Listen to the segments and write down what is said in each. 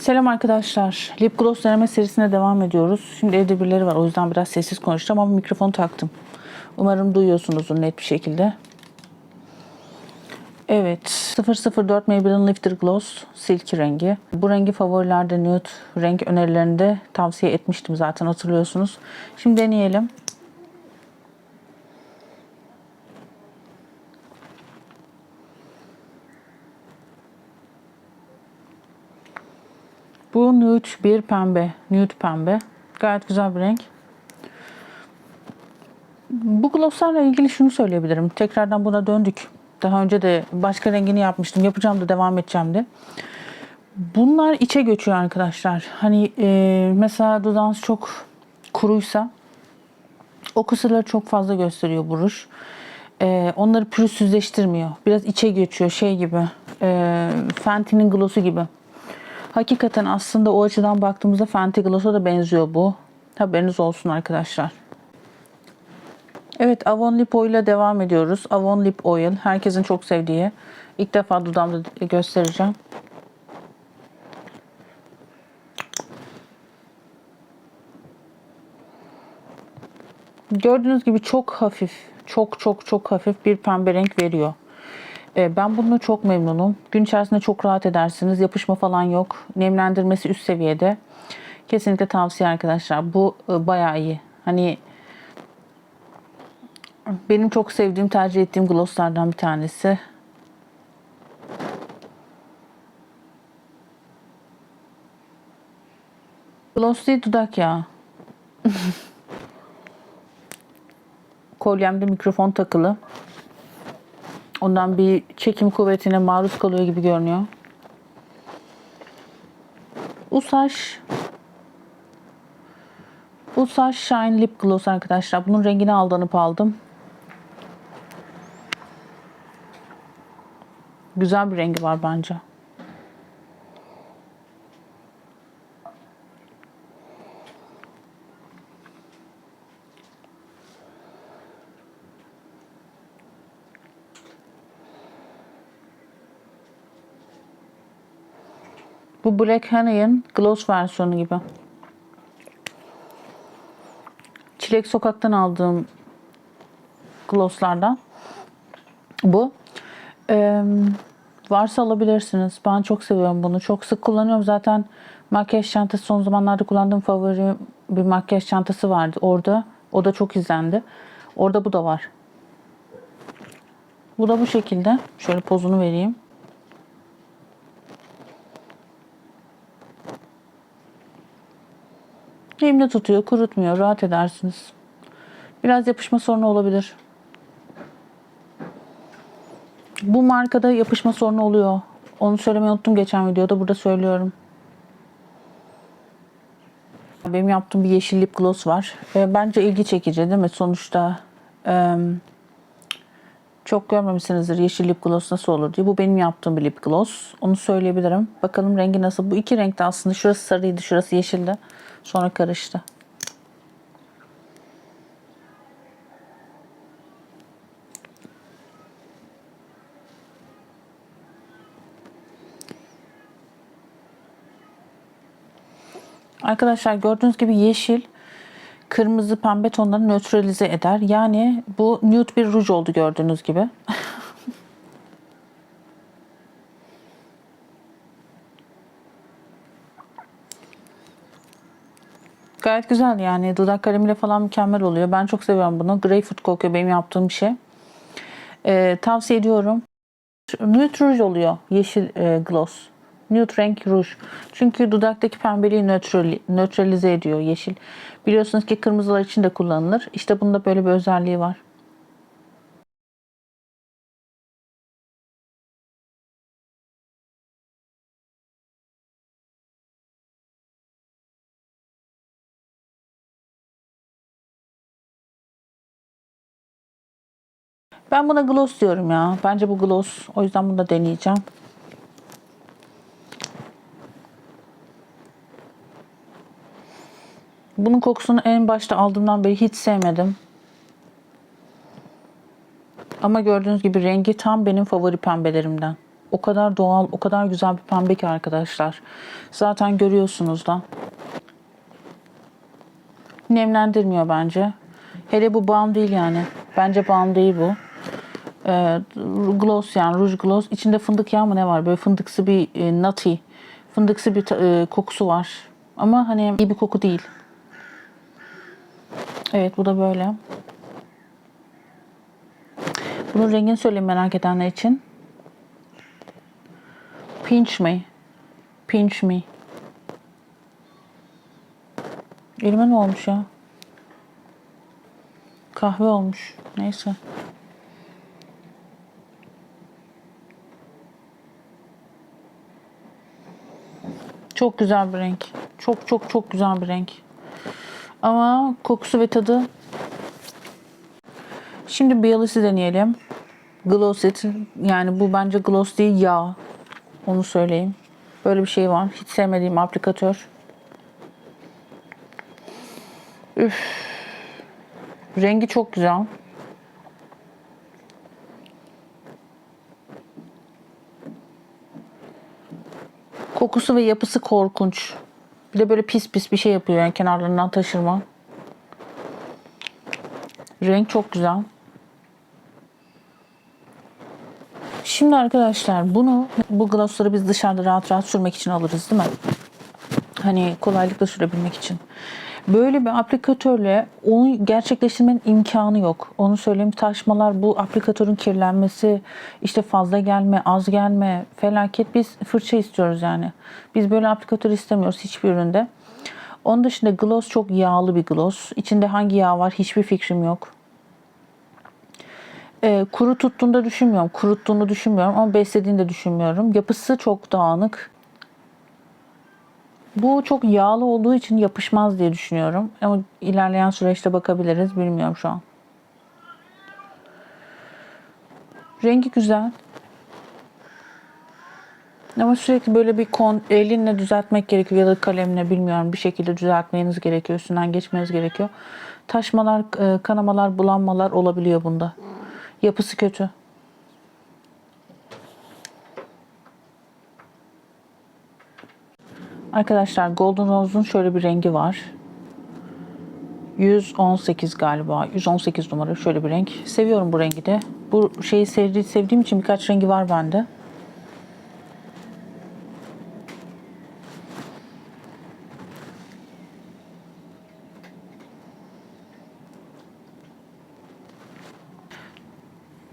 Selam arkadaşlar. Lip gloss deneme serisine devam ediyoruz. Şimdi evde birileri var. O yüzden biraz sessiz konuşacağım ama mikrofonu taktım. Umarım duyuyorsunuzdur net bir şekilde. Evet. 004 Maybelline Lifter Gloss Silky rengi. Bu rengi favorilerde nude renk önerilerinde tavsiye etmiştim zaten hatırlıyorsunuz. Şimdi deneyelim. Bu nude bir pembe. Nude pembe. Gayet güzel bir renk. Bu glosslarla ilgili şunu söyleyebilirim. Tekrardan buna döndük. Daha önce de başka rengini yapmıştım. Yapacağım da devam edeceğim de. Bunlar içe göçüyor arkadaşlar. Hani e, mesela dudağınız çok kuruysa o kısırları çok fazla gösteriyor bu ruj. E, onları pürüzsüzleştirmiyor. Biraz içe göçüyor şey gibi. E, Fenty'nin gloss'u gibi. Hakikaten aslında o açıdan baktığımızda Fenty Gloss'a da benziyor bu. Haberiniz olsun arkadaşlar. Evet Avon Lip Oil ile devam ediyoruz. Avon Lip Oil herkesin çok sevdiği. İlk defa dudağımda göstereceğim. Gördüğünüz gibi çok hafif, çok çok çok hafif bir pembe renk veriyor. Ee, Ben bununla çok memnunum. Gün içerisinde çok rahat edersiniz. Yapışma falan yok. Nemlendirmesi üst seviyede. Kesinlikle tavsiye arkadaşlar. Bu e, bayağı iyi. Hani benim çok sevdiğim, tercih ettiğim glosslardan bir tanesi. Gloss değil dudak ya. Kolyemde mikrofon takılı. Ondan bir çekim kuvvetine maruz kalıyor gibi görünüyor. Usaş Usaş Shine Lip Gloss arkadaşlar. Bunun rengini aldanıp aldım. Güzel bir rengi var bence. Bu Black Honey'in gloss versiyonu gibi. Çilek Sokak'tan aldığım glosslardan. Bu. Ee, varsa alabilirsiniz. Ben çok seviyorum bunu. Çok sık kullanıyorum. Zaten makyaj çantası son zamanlarda kullandığım favori bir makyaj çantası vardı orada. O da çok izlendi. Orada bu da var. Bu da bu şekilde. Şöyle pozunu vereyim. Elimde tutuyor, kurutmuyor, rahat edersiniz. Biraz yapışma sorunu olabilir. Bu markada yapışma sorunu oluyor. Onu söylemeyi unuttum geçen videoda. Burada söylüyorum. Benim yaptığım bir yeşil lip gloss var. E, bence ilgi çekici değil mi? Sonuçta e, çok görmemişsinizdir yeşil lip gloss nasıl olur diye. Bu benim yaptığım bir lip gloss. Onu söyleyebilirim. Bakalım rengi nasıl. Bu iki renkte aslında. Şurası sarıydı, şurası yeşildi. Sonra karıştı. Arkadaşlar gördüğünüz gibi yeşil, kırmızı, pembe tonları nötralize eder. Yani bu nude bir ruj oldu gördüğünüz gibi. Gayet güzel yani dudak kalemiyle falan mükemmel oluyor. Ben çok seviyorum bunu. Greyfurt kokuyor benim yaptığım bir şey. Ee, tavsiye ediyorum. Nude ruj oluyor yeşil e, gloss. Nude renk ruj. Çünkü dudaktaki pembeliği nötral, nötralize ediyor yeşil. Biliyorsunuz ki kırmızılar için de kullanılır. İşte bunda böyle bir özelliği var. Ben buna gloss diyorum ya. Bence bu gloss. O yüzden bunu da deneyeceğim. Bunun kokusunu en başta aldığımdan beri hiç sevmedim. Ama gördüğünüz gibi rengi tam benim favori pembelerimden. O kadar doğal, o kadar güzel bir pembe ki arkadaşlar. Zaten görüyorsunuz da. Nemlendirmiyor bence. Hele bu balm değil yani. Bence balm değil bu. Ee, gloss yani ruj gloss. İçinde fındık yağı mı ne var? Böyle fındıksı bir e, nutty. Fındıksı bir e, kokusu var. Ama hani iyi bir koku değil. Evet bu da böyle. Bunun rengini söyleyeyim merak edenler için. Pinch me. Pinch me. Elime ne olmuş ya? Kahve olmuş. Neyse. Çok güzel bir renk. Çok çok çok güzel bir renk. Ama kokusu ve tadı. Şimdi Baileys'i deneyelim. Gloss it. Yani bu bence gloss değil yağ. Onu söyleyeyim. Böyle bir şey var. Hiç sevmediğim aplikatör. Üf. Rengi çok güzel. Kokusu ve yapısı korkunç. Bir de böyle pis pis bir şey yapıyor yani kenarlarından taşırma. Renk çok güzel. Şimdi arkadaşlar bunu bu glossları biz dışarıda rahat rahat sürmek için alırız değil mi? Hani kolaylıkla sürebilmek için. Böyle bir aplikatörle onu gerçekleştirmenin imkanı yok. Onu söyleyeyim taşmalar bu aplikatörün kirlenmesi, işte fazla gelme, az gelme, felaket biz fırça istiyoruz yani. Biz böyle aplikatör istemiyoruz hiçbir üründe. Onun dışında gloss çok yağlı bir gloss. İçinde hangi yağ var hiçbir fikrim yok. Ee, kuru tuttuğunu da düşünmüyorum. Kuruttuğunu düşünmüyorum ama beslediğini de düşünmüyorum. Yapısı çok dağınık. Bu çok yağlı olduğu için yapışmaz diye düşünüyorum. Ama ilerleyen süreçte bakabiliriz. Bilmiyorum şu an. Rengi güzel. Ama sürekli böyle bir kon, elinle düzeltmek gerekiyor ya da kalemle bilmiyorum bir şekilde düzeltmeniz gerekiyor. Üstünden geçmeniz gerekiyor. Taşmalar, e, kanamalar, bulanmalar olabiliyor bunda. Yapısı kötü. Arkadaşlar Golden Rose'un şöyle bir rengi var. 118 galiba. 118 numara şöyle bir renk. Seviyorum bu rengi de. Bu şeyi sevdi, sevdiğim için birkaç rengi var bende.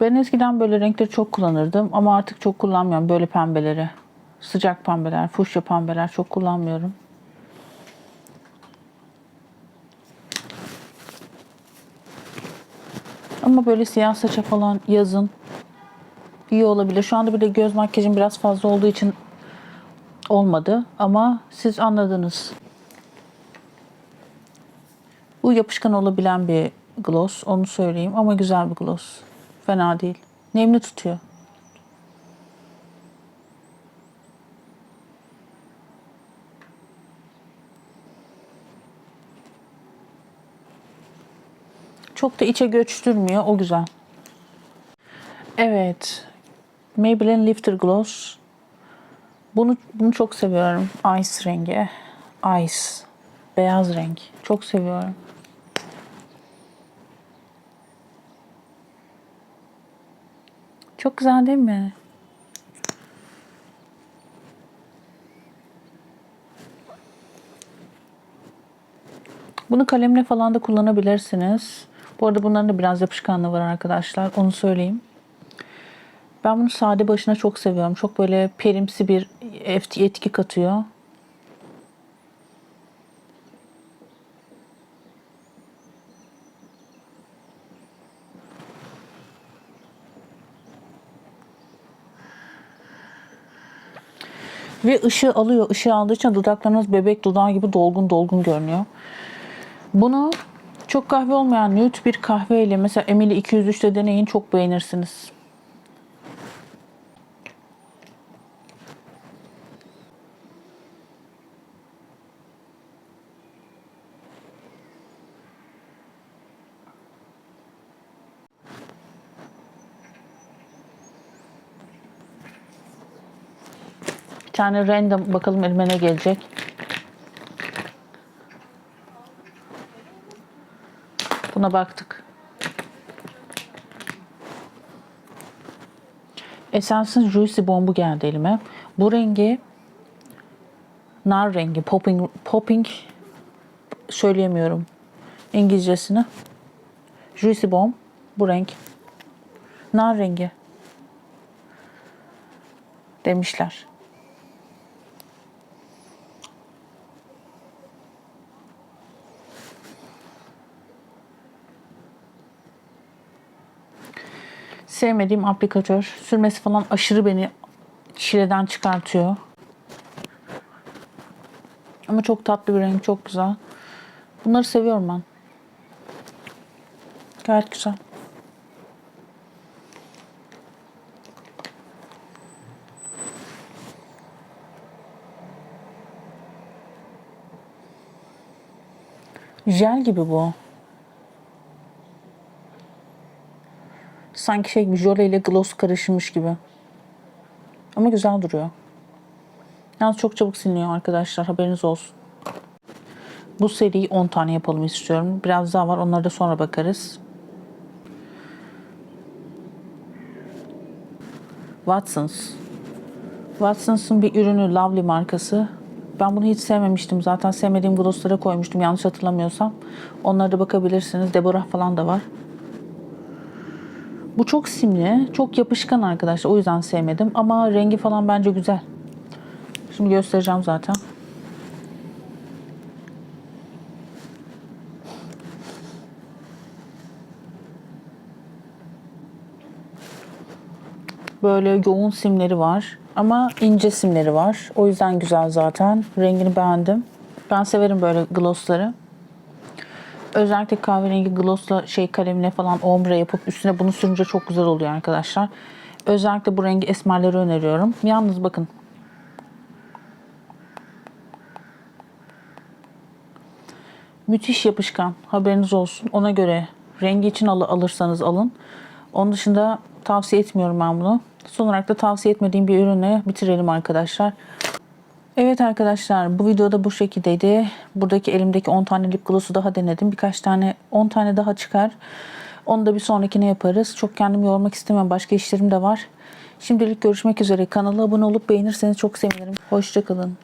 Ben eskiden böyle renkleri çok kullanırdım ama artık çok kullanmıyorum böyle pembeleri. Sıcak pembeler, fuşya pembeler çok kullanmıyorum. Ama böyle siyah saça falan yazın iyi olabilir. Şu anda bir de göz makyajım biraz fazla olduğu için olmadı ama siz anladınız. Bu yapışkan olabilen bir gloss onu söyleyeyim ama güzel bir gloss. Fena değil. Nemli tutuyor. Çok da içe göçtürmüyor. O güzel. Evet. Maybelline Lifter Gloss. Bunu bunu çok seviyorum. Ice rengi. Ice. Beyaz renk. Çok seviyorum. Çok güzel değil mi? Bunu kalemle falan da kullanabilirsiniz. Bu arada bunların da biraz yapışkanlığı var arkadaşlar. Onu söyleyeyim. Ben bunu sade başına çok seviyorum. Çok böyle perimsi bir etki katıyor. Ve ışığı alıyor. Işığı aldığı için dudaklarınız bebek dudağı gibi dolgun dolgun görünüyor. Bunu çok kahve olmayan nude bir kahveyle mesela Emily 203'te deneyin çok beğenirsiniz. tane random bakalım elime ne gelecek. Buna baktık. Essence'ın Juicy Bomb'u geldi elime. Bu rengi nar rengi, popping, popping söyleyemiyorum İngilizcesini. Juicy Bomb bu renk. Nar rengi demişler. Sevmediğim aplikatör. Sürmesi falan aşırı beni çileden çıkartıyor. Ama çok tatlı bir renk, çok güzel. Bunları seviyorum ben. Gayet güzel. Jel gibi bu. Sanki şey gibi ile gloss karışmış gibi. Ama güzel duruyor. Yalnız çok çabuk siliniyor arkadaşlar. Haberiniz olsun. Bu seriyi 10 tane yapalım istiyorum. Biraz daha var. Onlara da sonra bakarız. Watsons. Watsons'ın bir ürünü Lovely markası. Ben bunu hiç sevmemiştim. Zaten sevmediğim glosslara koymuştum yanlış hatırlamıyorsam. Onlara da bakabilirsiniz. Deborah falan da var. Bu çok simli, çok yapışkan arkadaşlar. O yüzden sevmedim. Ama rengi falan bence güzel. Şimdi göstereceğim zaten. Böyle yoğun simleri var. Ama ince simleri var. O yüzden güzel zaten. Rengini beğendim. Ben severim böyle glossları. Özellikle kahverengi glossla şey kalemine falan ombre yapıp üstüne bunu sürünce çok güzel oluyor arkadaşlar. Özellikle bu rengi esmerleri öneriyorum. Yalnız bakın. Müthiş yapışkan. Haberiniz olsun. Ona göre rengi için al alırsanız alın. Onun dışında tavsiye etmiyorum ben bunu. Son olarak da tavsiye etmediğim bir ürünle bitirelim arkadaşlar. Evet arkadaşlar bu videoda bu şekildeydi. Buradaki elimdeki 10 tane lip gloss'u daha denedim. Birkaç tane 10 tane daha çıkar. Onu da bir sonrakine yaparız. Çok kendimi yormak istemiyorum. Başka işlerim de var. Şimdilik görüşmek üzere. Kanala abone olup beğenirseniz çok sevinirim. Hoşçakalın.